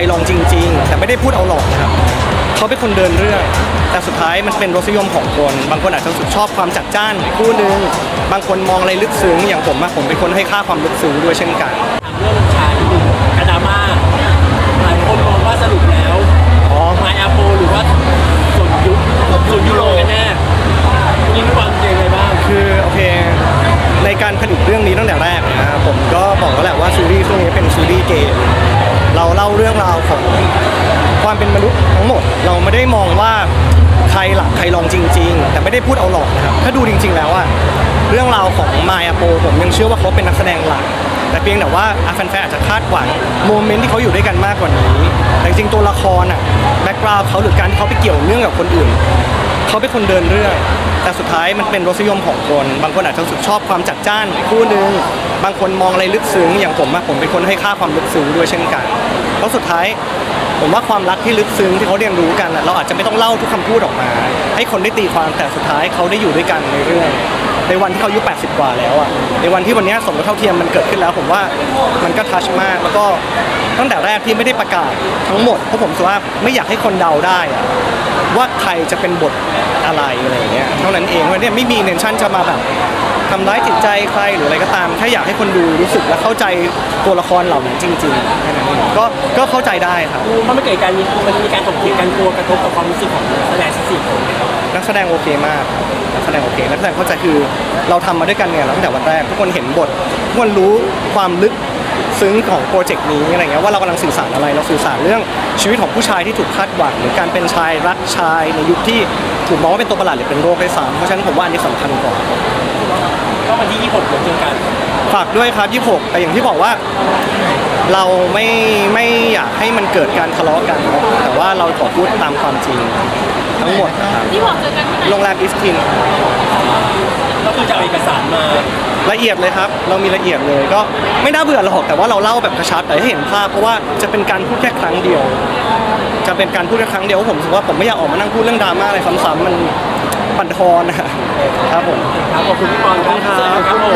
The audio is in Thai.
รลองจริง ๆ แต่ไม่ได้พูดเอาหลอกนะครับเขาเป็นคนเดินเรื่อง แต่สุดท้ายมันเป็นรสนิยมของคน บางคนอาจจะรู้สึกชอบความจัดจ้านคู่หนึ่งบางคนมองอะไรลึกซึ้งอย่างผมอะผมเป็นคนให้ค่าความลึกซึ้งด้วยเช่นกันถามเรื่องชายนิดนึงกระดราม่าหลายคนมองว่าสรุปแล้วอ๋อไมอาโปหรือว่าส่วนยุส่วนยูโรกันแน่ยิงบอลยังไงบ้างคือโอเคในการผลิตเรื่องนี้ตั้งแต่แรกเนยนะครับผมก็บอกแล้วแหละว่าซีรีส์ช่วงนี้เป็นซีรีส์เกม เราเล่าเรื่องราวของความเป็นมนุษย์ทั้งหมด เราไม่ได้มองว่าใครหลักใครรองจริง ๆ แต่ไม่ได้พูดเอาหลอกนะครับถ้าดูจริง ๆ แล้วอะเรื่องราวของมายาโปผมยังเชื่อว่าเขาเป็นนักแสดงหลัก แต่เพียงแต่ว่าอะแฟนๆอาจจะคาดหวังโมเมนต์ที่เขาอยู่ด้วยกันมากกว่านี้ แต่จริงๆตัวละครอะแบ็กกราวด์เขาหรือการที่เขาไปเกี่ยวเนื่องกับคนอื่น เขาเป็นคนเดินเรื่อง แต่สุดท้ายมันเป็นรสนิยมของคน บางคนอาจจะรู้สึกชอบความจัดจ้านคู่หนึ่งบางคนมองอะไรลึกซึ้ง อย่างผมอะผมเป็นคนให้ค่าความลึกซึ้งด้วยเช่นกัน เพราะสุดท้ายผมว่าความรักที่ลึกซึ้งที่เขาเรียนรู้กันเราอาจจะไม่ต้องเล่าทุกคำพูดออกมา ให้คนได้ตีความแต่สุดท้ายเขาได้อยู่ด้วยกันในเรื่อง ในวันที่เขาอายุ80 กว่าแล้วอะในวันที่วันนี้สมรสเท่าเทียมมันเกิดขึ้นแล้ว ผมว่ามันก็ทัชมากแล้วก็ตั้งแต่แรกที่ไม่ได้ประกาศทั้งหมดเพราะผมสว่าไม่อยากให้คนเดาได้อะว่าใครจะเป็นบทอะไรอะไรอย่างเงี้ยเท่านั้นเองว่าเนี่ยไม่มีเนชั่นจะมาแบบทำร้ายจิตใจใครหรืออะไรก็ตามแค่อยากให้คนดูรู้สึกและเข้าใจตัวละครเหล่านั้นจริงๆแค่นั้นเองก็ก็เข้าใจได้ครับเพราะมันเกิดการมีมันมีการถกเถียงกันกลัวกระทบกับความรู้สึกของนักแสดงทั้งสี่คน นักแสดงโอเคมากนักแสดงโอเคนักแสดงเข้าใจคือเราทำมาด้วยกันเนี่ยตั้งแต่วันแรกทุกคนเห็นบททุกคนรู้ความลึกซึ้งของโปรเจกต์นี้อะไรเงี้ยว่าเรากำลังสื่อสารอะไรเราสื่อสารเรื่องชีวิตของผู้ชายที่ถูกคาดหวังหรือการเป็นชายรักชายในยุคที่ถูกมองว่าเป็นตัวประหลาดหรือเป็นโรคได้ซ้ำเพราะฉะนั้นผมว่าอันนี้สำคัญกว่าก็วันที่ 26เดี๋ยวเจอกันฝากด้วยครับ 26 แต่อย่างที่บอกว่า เราไม่ไม่อยากให้มันเกิดการทะเลาะกัน แต่ว่าเราขอพูดตามความจริง ทั้งหมด ครับที่บอกเจอกันที่ไหนโรงแรมอิสตินก็คือจะเอาเอกสารมาละเอียดเลยครับ เรามีละเอียดเลยก็ไม่น่าเบื่อหรอกแต่ว่าเราเล่าแบบกระชับแต่ให้เห็นภาพเพราะว่าจะเป็นการพูดแค่ครั้งเดียว จะเป็นการพูดแค่ครั้งเดียวเพราะผมรู้สึกว่าผมไม่อยากออกมานั่งพูดเรื่องดราม่าอะไรซ้ำๆมันบั่นทอนนะครับผมครับขอบคุณพี่บอลครับขอบคุณครับครับผม